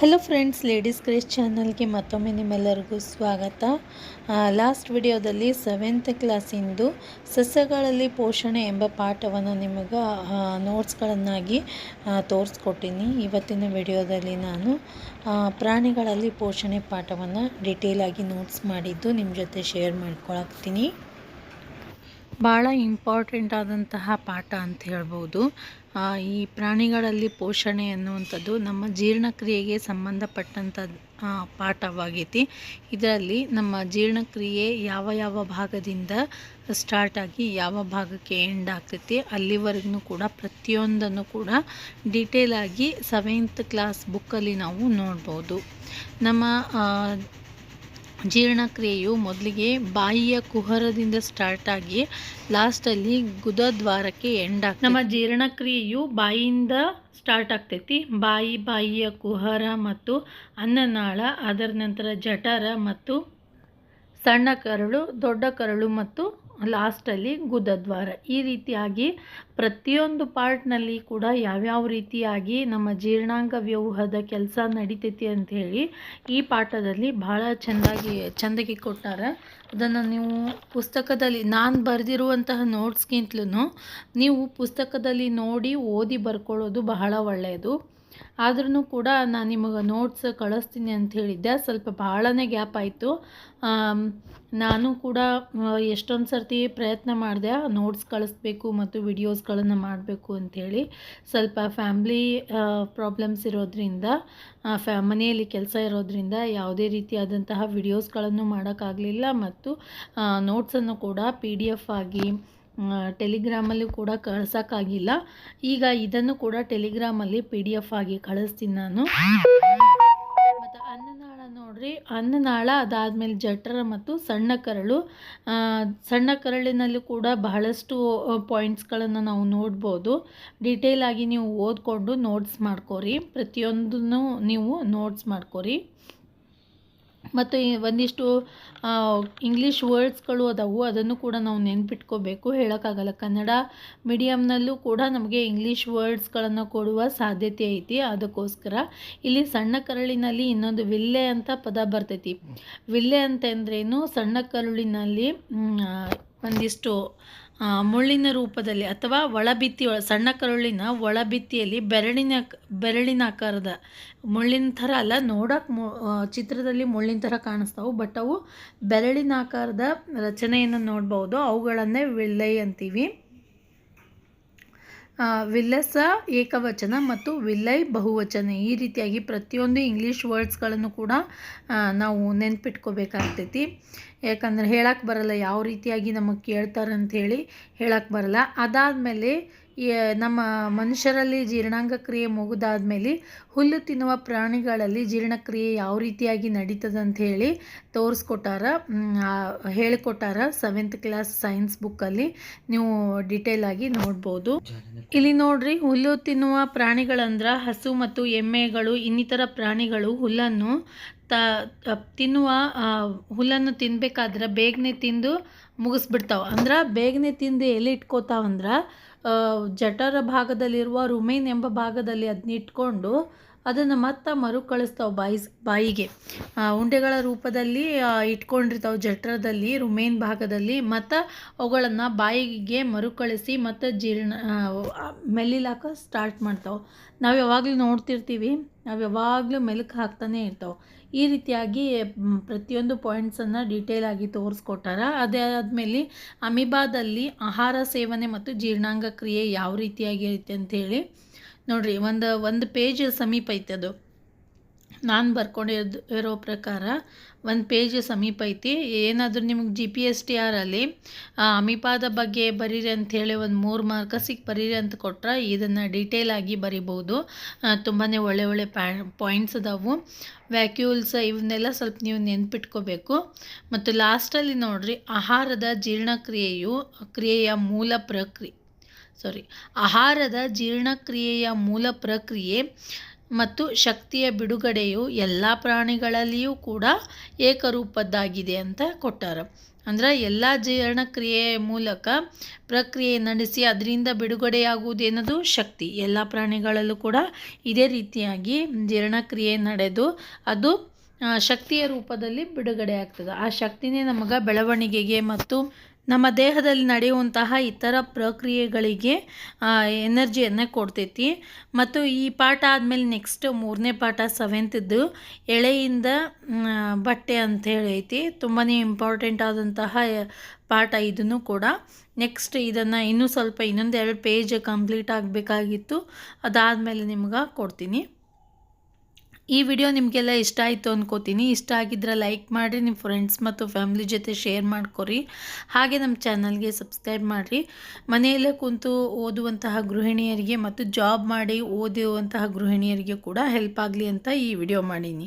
Hello friends ladies craze ಚಾನಲ್ಗೆ ಮತ್ತೊಮ್ಮೆ ನಿಮ್ಮೆಲ್ಲರಿಗೂ ಸ್ವಾಗತ. ಲಾಸ್ಟ್ ವಿಡಿಯೋದಲ್ಲಿ ಸೆವೆಂತ್ ಕ್ಲಾಸಿಂದು ಸಸ್ಯಗಳಲ್ಲಿ ಪೋಷಣೆ ಎಂಬ ಪಾಠವನ್ನು ನಿಮಗೆ ನೋಟ್ಸ್ಗಳನ್ನಾಗಿ ತೋರಿಸ್ಕೊಟ್ಟಿನಿ. ಇವತ್ತಿನ ವಿಡಿಯೋದಲ್ಲಿ ನಾನು ಪ್ರಾಣಿಗಳಲ್ಲಿ ಪೋಷಣೆ ಪಾಠವನ್ನು ಡಿಟೇಲಾಗಿ ನೋಟ್ಸ್ ಮಾಡಿದ್ದು ನಿಮ್ಮ ಜೊತೆ ಶೇರ್ ಮಾಡ್ಕೊಳಕ್ತೀನಿ. ಭಾಳ ಇಂಪಾರ್ಟೆಂಟ್ ಆದಂತಹ ಪಾಠ ಅಂತ ಹೇಳ್ಬೋದು. ಈ ಪ್ರಾಣಿಗಳಲ್ಲಿ ಪೋಷಣೆ ಅನ್ನುವಂಥದ್ದು ನಮ್ಮ ಜೀರ್ಣಕ್ರಿಯೆಗೆ ಸಂಬಂಧಪಟ್ಟಂಥ ಪಾಠವಾಗೈತಿ. ಇದರಲ್ಲಿ ನಮ್ಮ ಜೀರ್ಣಕ್ರಿಯೆ ಯಾವ ಯಾವ ಭಾಗದಿಂದ ಸ್ಟಾರ್ಟ್ ಆಗಿ ಯಾವ ಭಾಗಕ್ಕೆ ಎಂಡ್ ಆಗ್ತೈತಿ ಅಲ್ಲಿವರೆಗೂ ಕೂಡ ಪ್ರತಿಯೊಂದನ್ನು ಕೂಡ ಡೀಟೇಲಾಗಿ ಸೆವೆಂತ್ ಕ್ಲಾಸ್ ಬುಕ್ಕಲ್ಲಿ ನಾವು ನೋಡ್ಬೋದು. ನಮ್ಮ ಜೀರ್ಣಕ್ರಿಯೆಯು ಮೊದಲಿಗೆ ಬಾಯಿಯ ಕುಹರದಿಂದ ಸ್ಟಾರ್ಟ್ ಆಗಿ ಲಾಸ್ಟಲ್ಲಿ ಗುದದ್ವಾರಕ್ಕೆ ಎಂಡ್ ಆಗ್ತದೆ. ನಮ್ಮ ಜೀರ್ಣಕ್ರಿಯೆಯು ಬಾಯಿಯಿಂದ ಸ್ಟಾರ್ಟ್ ಆಗ್ತೈತಿ. ಬಾಯಿ, ಬಾಯಿಯ ಕುಹರ ಮತ್ತು ಅನ್ನನಾಳ, ಅದರ ನಂತರ ಜಠರ ಮತ್ತು ಸಣ್ಣ ಕರಳು, ದೊಡ್ಡ ಕರಳು ಮತ್ತು ಲಾಸ್ಟಲ್ಲಿ ಗುದದ್ವಾರ. ಈ ರೀತಿಯಾಗಿ ಪ್ರತಿಯೊಂದು ಪಾರ್ಟ್ನಲ್ಲಿ ಕೂಡ ಯಾವ್ಯಾವ ರೀತಿಯಾಗಿ ನಮ್ಮ ಜೀರ್ಣಾಂಗ ವ್ಯೂಹದ ಕೆಲಸ ನಡಿತೈತಿ ಅಂಥೇಳಿ ಈ ಪಾಠದಲ್ಲಿ ಭಾಳ ಚೆಂದಾಗಿ ಚೆಂದಾಗಿ ಕೊಟ್ಟಾರ. ಅದನ್ನು ನೀವು ಪುಸ್ತಕದಲ್ಲಿ, ನಾನು ಬರೆದಿರುವಂತಹ ನೋಟ್ಸ್ಗಿಂತಲೂ ನೀವು ಪುಸ್ತಕದಲ್ಲಿ ನೋಡಿ ಓದಿ ಬರ್ಕೊಳ್ಳೋದು ಬಹಳ ಒಳ್ಳೆಯದು. ಆದ್ರೂ ಕೂಡ ನಾನು ನಿಮಗೆ ನೋಟ್ಸ್ ಕಳಿಸ್ತೀನಿ ಅಂತ ಹೇಳಿದ್ದೆ. ಸ್ವಲ್ಪ ಭಾಳನೇ ಗ್ಯಾಪ್ ಆಯಿತು. ನಾನು ಕೂಡ ಎಷ್ಟೊಂದು ಸರ್ತಿ ಪ್ರಯತ್ನ ಮಾಡಿದೆ. ನೋಟ್ಸ್ ಕಳಿಸ್ಬೇಕು ಮತ್ತು ವಿಡಿಯೋಸ್ಗಳನ್ನು ಮಾಡಬೇಕು ಅಂಥೇಳಿ ಸ್ವಲ್ಪ ಫ್ಯಾಮ್ಲಿ ಪ್ರಾಬ್ಲಮ್ಸ್ ಇರೋದ್ರಿಂದ ಫ್ಯಾ ಮನೆಯಲ್ಲಿ ಕೆಲಸ ಇರೋದ್ರಿಂದ ಯಾವುದೇ ರೀತಿಯಾದಂತಹ ವಿಡಿಯೋಸ್ಗಳನ್ನು ಮಾಡೋಕ್ಕಾಗಲಿಲ್ಲ. ಮತ್ತು ನೋಟ್ಸನ್ನು ಕೂಡ ಪಿ ಆಗಿ ಟೆಲಿಗ್ರಾಮಲ್ಲಿ ಕೂಡ ಕಳ್ಸೋಕ್ಕಾಗಿಲ್ಲ. ಈಗ ಇದನ್ನು ಕೂಡ ಟೆಲಿಗ್ರಾಮಲ್ಲಿ ಪಿ ಡಿ ಎಫ್ ಆಗಿ ಕಳಿಸ್ತೀನಿ ನಾನು. ಮತ್ತು ಅನ್ನನಾಳ ನೋಡ್ರಿ ಅನ್ನನಾಳ ಅದಾದಮೇಲೆ ಜಠರ ಮತ್ತು ಸಣ್ಣ ಕರಳು. ಸಣ್ಣ ಕರಳಿನಲ್ಲಿ ಕೂಡ ಬಹಳಷ್ಟು ಪಾಯಿಂಟ್ಸ್ಗಳನ್ನು ನಾವು ನೋಡ್ಬೋದು. ಡೀಟೇಲ್ ಆಗಿ ನೀವು ಓದ್ಕೊಂಡು ನೋಟ್ಸ್ ಮಾಡ್ಕೋರಿ. ಪ್ರತಿಯೊಂದನ್ನು ನೀವು ನೋಟ್ಸ್ ಮಾಡ್ಕೋರಿ. ಮತ್ತು ಒಂದಿಷ್ಟು ಇಂಗ್ಲೀಷ್ ವರ್ಡ್ಸ್ಗಳು ಅದಾವು, ಅದನ್ನು ಕೂಡ ನಾವು ನೆನ್ಪಿಟ್ಕೋಬೇಕು. ಹೇಳೋಕ್ಕಾಗಲ್ಲ. ಕನ್ನಡ ಮೀಡಿಯಮ್ನಲ್ಲೂ ಕೂಡ ನಮಗೆ ಇಂಗ್ಲೀಷ್ ವರ್ಡ್ಸ್ಗಳನ್ನು ಕೊಡುವ ಸಾಧ್ಯತೆ ಐತಿ. ಅದಕ್ಕೋಸ್ಕರ ಇಲ್ಲಿ ಸಣ್ಣ ಕರುಳಿನಲ್ಲಿ ಇನ್ನೊಂದು ವಿಲ್ಲೆ ಅಂತ ಪದ ಬರ್ತೈತಿ. ವಿಲ್ಲೆ ಅಂತಂದ್ರೇನು? ಸಣ್ಣ ಕರುಳಿನಲ್ಲಿ ಒಂದಿಷ್ಟು ಮುಳ್ಳಿನ ರೂಪದಲ್ಲಿ ಅಥವಾ ಒಳಭಿತ್ತಿಯೊಳ ಸಣ್ಣ ಕರುಳಿನ ಒಳಭಿತ್ತಿಯಲ್ಲಿ ಬೆರಳಿನ ಬೆರಳಿನ ಆಕಾರದ ಮುಳ್ಳಿನ ಥರ ಅಲ್ಲ, ನೋಡೋಕೆ ಚಿತ್ರದಲ್ಲಿ ಮುಳ್ಳಿನ ಥರ ಕಾಣಿಸ್ತಾವೆ, ಬಟ್ ಅವು ಬೆರಳಿನ ಆಕಾರದ ರಚನೆಯನ್ನು ನೋಡ್ಬೋದು, ಅವುಗಳನ್ನೇ ವಿಳ್ಳೈ ಅಂತೀವಿ. ಆ, ವಿಲ್ಲಸ ಏಕವಚನ ಮತ್ತು ವಿಲ್ಲೈ ಬಹುವಚನ. ಈ ರೀತಿಯಾಗಿ ಪ್ರತಿಯೊಂದು ಇಂಗ್ಲೀಷ್ ವರ್ಡ್ಸ್ಗಳನ್ನು ಕೂಡ ನಾವು ನೆನ್ಪಿಟ್ಕೋಬೇಕಾಗ್ತೈತಿ. ಯಾಕಂದ್ರೆ ಹೇಳಕ್ಕೆ ಬರಲ್ಲ ಯಾವ ರೀತಿಯಾಗಿ ನಮಗೆ ಕೇಳ್ತಾರೆ ಅಂಥೇಳಿ ಹೇಳಕ್ಕೆ ಬರಲ್ಲ. ಅದಾದಮೇಲೆ ನಮ್ಮ ಮನುಷ್ಯರಲ್ಲಿ ಜೀರ್ಣಾಂಗ ಕ್ರಿಯೆ ಮುಗಿದಾದ್ಮೇಲೆ ಹುಲ್ಲು ತಿನ್ನುವ ಪ್ರಾಣಿಗಳಲ್ಲಿ ಜೀರ್ಣಕ್ರಿಯೆ ಯಾವ ರೀತಿಯಾಗಿ ನಡೀತದೆ ಅಂತ ಹೇಳಿ ತೋರಿಸ್ಕೊಟ್ಟಾರ ಹೇಳಿಕೊಟ್ಟಾರ ಸೆವೆಂತ್ ಕ್ಲಾಸ್ ಸೈನ್ಸ್ ಬುಕ್ಕಲ್ಲಿ ನೀವು ಡಿಟೇಲ್ ಆಗಿ ನೋಡ್ಬೋದು. ಇಲ್ಲಿ ನೋಡ್ರಿ, ಹುಲ್ಲು ತಿನ್ನುವ ಪ್ರಾಣಿಗಳಂದ್ರೆ ಹಸು ಮತ್ತು ಎಮ್ಮೆಗಳು, ಇನ್ನಿತರ ಪ್ರಾಣಿಗಳು ಹುಲ್ಲನ್ನು ತಿನ್ನುವ ಹುಲ್ಲನ್ನು ತಿನ್ಬೇಕಾದ್ರೆ ಬೇಗನೆ ತಿಂದು ಮುಗಿಸ್ಬಿಡ್ತಾವೆ. ಅಂದ್ರೆ ಬೇಗನೆ ತಿಂದು ಎಲ್ಲಿ ಇಟ್ಕೋತಾವಂದ್ರೆ ಜಠರ ಭಾಗದಲ್ಲಿರುವ ರುಮೇನ್ ಎಂಬ ಭಾಗದಲ್ಲಿ ಅದನ್ನ ಇಟ್ಕೊಂಡು ಅದನ್ನು ಮತ್ತೆ ಮರುಕಳಿಸ್ತಾವೆ ಬಾಯಿಸ್, ಬಾಯಿಗೆ. ಉಂಡೆಗಳ ರೂಪದಲ್ಲಿ ಇಟ್ಕೊಂಡಿರ್ತಾವೆ ಜಠರದಲ್ಲಿ, ರುಮೇನ್ ಭಾಗದಲ್ಲಿ, ಮತ್ತು ಅವುಗಳನ್ನು ಬಾಯಿಗೆ ಮರುಕಳಿಸಿ ಮತ್ತು ಜೀರ್ಣ ಮೆಲ್ಲಿಲಾಕ ಸ್ಟಾರ್ಟ್ ಮಾಡ್ತಾವೆ. ನಾವು ಯಾವಾಗಲೂ ನೋಡ್ತಿರ್ತೀವಿ, ನಾವು ಯಾವಾಗಲೂ ಮೆಲುಕು ಹಾಕ್ತಾನೆ ಇರ್ತಾವೆ. ಈ ರೀತಿಯಾಗಿ ಪ್ರತಿಯೊಂದು ಪಾಯಿಂಟ್ಸನ್ನು ಡೀಟೇಲ್ ಆಗಿ ತೋರಿಸ್ಕೊಟ್ಟಾರ. ಅದೇ ಆದಮೇಲೆ ಅಮಿಬಾದಲ್ಲಿ ಆಹಾರ ಸೇವನೆ ಮತ್ತು ಜೀರ್ಣಾಂಗ ಕ್ರಿಯೆ ಯಾವ ರೀತಿಯಾಗಿರುತ್ತೆ ಅಂಥೇಳಿ ನೋಡ್ರಿ, ಒಂದು ಒಂದು ಪೇಜ್ ಸಮೀಪ ಐತೆ ಅದು. ನಾನು ಬರ್ಕೊಂಡಿರೋದು ಇರೋ ಪ್ರಕಾರ ಒಂದು ಪೇಜ್ ಸಮೀಪ ಐತಿ. ಏನಾದರೂ ನಿಮಗೆ ಜಿ ಪಿ ಎಸ್ ಟಿ ಆರಲ್ಲಿ ಅಮಿಪಾದ ಬಗ್ಗೆ ಬರೀರಿ ಅಂಥೇಳಿ ಒಂದು ಮೂರು ಮಾರ್ಕಸಿಗೆ ಬರೀರಿ ಅಂತ ಕೊಟ್ಟರೆ ಇದನ್ನು ಡೀಟೇಲ್ ಆಗಿ ಬರಿಬೋದು ತುಂಬಾ ಒಳ್ಳೆ ಒಳ್ಳೆ ಪ್ಯಾ ಪಾಯಿಂಟ್ಸ್ ಅದಾವು. ವ್ಯಾಕ್ಯೂಲ್ಸ್ ಇವನ್ನೆಲ್ಲ ಸ್ವಲ್ಪ ನೀವು ನೆನ್ಪಿಟ್ಕೋಬೇಕು. ಮತ್ತು ಲಾಸ್ಟಲ್ಲಿ ನೋಡಿರಿ, ಆಹಾರದ ಜೀರ್ಣಕ್ರಿಯೆಯು, ಕ್ರಿಯೆಯ ಮೂಲ ಪ್ರಕ್ರಿಯೆ ಸಾರಿ ಆಹಾರದ ಜೀರ್ಣಕ್ರಿಯೆಯ ಮೂಲ ಪ್ರಕ್ರಿಯೆ ಮತ್ತು ಶಕ್ತಿಯ ಬಿಡುಗಡೆಯು ಎಲ್ಲ ಪ್ರಾಣಿಗಳಲ್ಲಿಯೂ ಕೂಡ ಏಕರೂಪದ್ದಾಗಿದೆ ಅಂತ ಕೊಟ್ಟಾರ. ಅಂದ್ರೆ ಎಲ್ಲ ಜೀರ್ಣಕ್ರಿಯೆಯ ಮೂಲಕ ಪ್ರಕ್ರಿಯೆ ನಡೆಸಿ ಅದರಿಂದ ಬಿಡುಗಡೆಯಾಗುವುದೇನದು ಶಕ್ತಿ. ಎಲ್ಲ ಪ್ರಾಣಿಗಳಲ್ಲೂ ಕೂಡ ಇದೇ ರೀತಿಯಾಗಿ ಜೀರ್ಣಕ್ರಿಯೆ ನಡೆದು ಅದು ಶಕ್ತಿಯ ರೂಪದಲ್ಲಿ ಬಿಡುಗಡೆ ಆಗ್ತದೆ. ಆ ಶಕ್ತಿನೇ ನಮಗೆ ಬೆಳವಣಿಗೆಗೆ ಮತ್ತು ನಮ್ಮ ದೇಹದಲ್ಲಿ ನಡೆಯುವಂತಹ ಇತರ ಪ್ರಕ್ರಿಯೆಗಳಿಗೆ ಎನರ್ಜಿಯನ್ನು ಕೊಡ್ತೈತಿ. ಮತ್ತು ಈ ಪಾಠ ಆದಮೇಲೆ ನೆಕ್ಸ್ಟ್ ಮೂರನೇ ಪಾಠ ಸೆವೆಂತಿದ್ದು ಎಳೆಯಿಂದ ಬಟ್ಟೆ ಅಂತ ಹೇಳೈತಿ. ತುಂಬಾ ಇಂಪಾರ್ಟೆಂಟ್ ಆದಂತಹ ಪಾಠ ಇದನ್ನು ಕೂಡ. ನೆಕ್ಸ್ಟ್ ಇದನ್ನು ಇನ್ನೂ ಸ್ವಲ್ಪ ಇನ್ನೊಂದು ಎರಡು ಪೇಜ್ ಕಂಪ್ಲೀಟ್ ಆಗಬೇಕಾಗಿತ್ತು. ಅದಾದಮೇಲೆ ನಿಮ್ಗೆ ಕೊಡ್ತೀನಿ. ಈ ವಿಡಿಯೋ ನಿಮಗೆಲ್ಲ ಇಷ್ಟ ಆಯಿತು ಅಂದ್ಕೋತೀನಿ ಇಷ್ಟ ಆಗಿದ್ರೆ ಲೈಕ್ ಮಾಡಿರಿ ನಿಮ್ಮ ಫ್ರೆಂಡ್ಸ್ ಮತ್ತು ಫ್ಯಾಮ್ಲಿ ಜೊತೆ ಶೇರ್ ಮಾಡ್ಕೊರಿ. ಹಾಗೆ ನಮ್ಮ ಚಾನಲ್ಗೆ ಸಬ್ಸ್ಕ್ರೈಬ್ ಮಾಡಿರಿ. ಮನೆಯಲ್ಲೇ ಕುಂತು ಓದುವಂತಹ ಗೃಹಿಣಿಯರಿಗೆ ಮತ್ತು ಜಾಬ್ ಮಾಡಿ ಓದುವಂತಹ ಗೃಹಿಣಿಯರಿಗೆ ಕೂಡ ಹೆಲ್ಪ್ ಆಗಲಿ ಅಂತ ಈ ವಿಡಿಯೋ ಮಾಡೀನಿ.